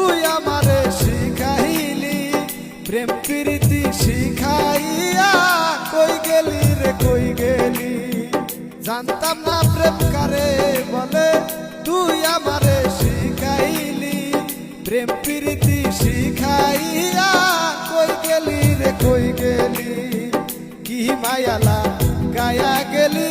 তুই আমারে শিখাইলি, প্রেম প্রীতি শিখাইয়া কই গেলি রে, কই গেলি? জানতাম না প্রেম কারে বলে, তুই আমারে শিখাইলি, প্রেম প্রীতি শিখাইয়া কই গেলি রে, কই গেলি? কি মায়ালা গায়া গেলি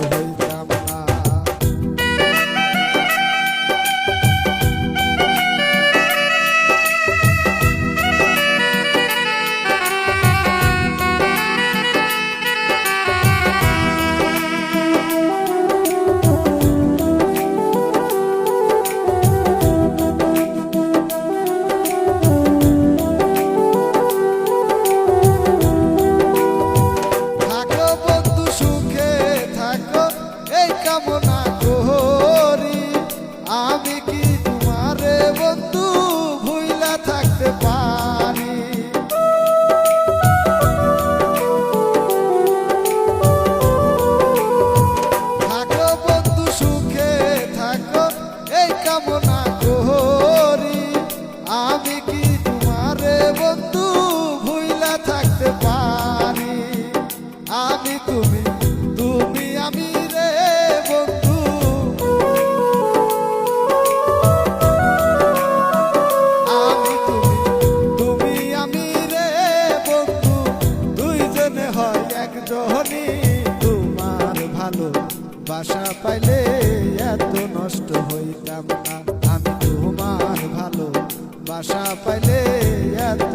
পারি আমি তুমি তুমি আমি রে বন্ধু। আমি তুমি তুমি আমি রে বন্ধু। দুইজনে হয় একজনই তোমার ভালো বাসা পাইলে এত নষ্ট হইতাম না। আমি তোমার ভালো বাসা পাইলে এত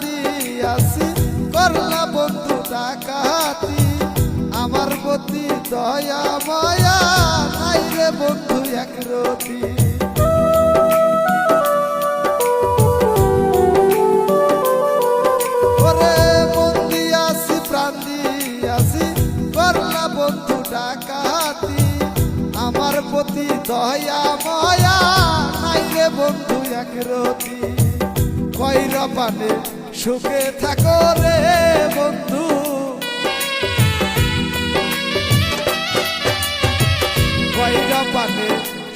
দিয়াছি করলা বন্ধু ডাকাতি আমার প্রতি দয়া, মায়া নাই রে বন্ধু, এক রতি। আমার প্রতি দয়া, মায়া নাই রে বন্ধু, এক রতি। পানে সুখে থাকো রে বন্ধু। কইরা পানে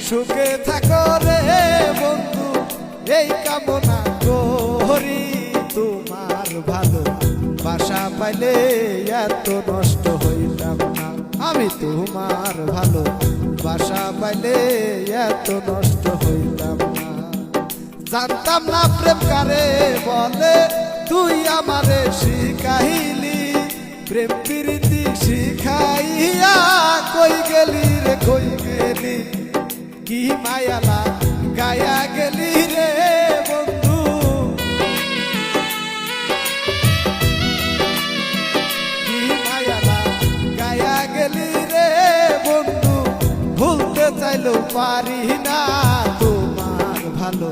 সুখে থাকো রে বন্ধু। এই কামনা করি তোমার ভালো। বাসা পাইলে এত নষ্ট হইতাম না। আমি তোমার ভালো। বাসা পাইলে এত নষ্ট হইতাম জানতাম না প্রেম কারে বলে। তুই আমারে শিখাইলি, প্রেম প্রীতি শিখাইয়া কই গেলি রে, কই গেলি? কি মায়ালা গায়া গেলি রে, বন্ধু? গায়া বন্ধু? পারি না তোমার ভালো।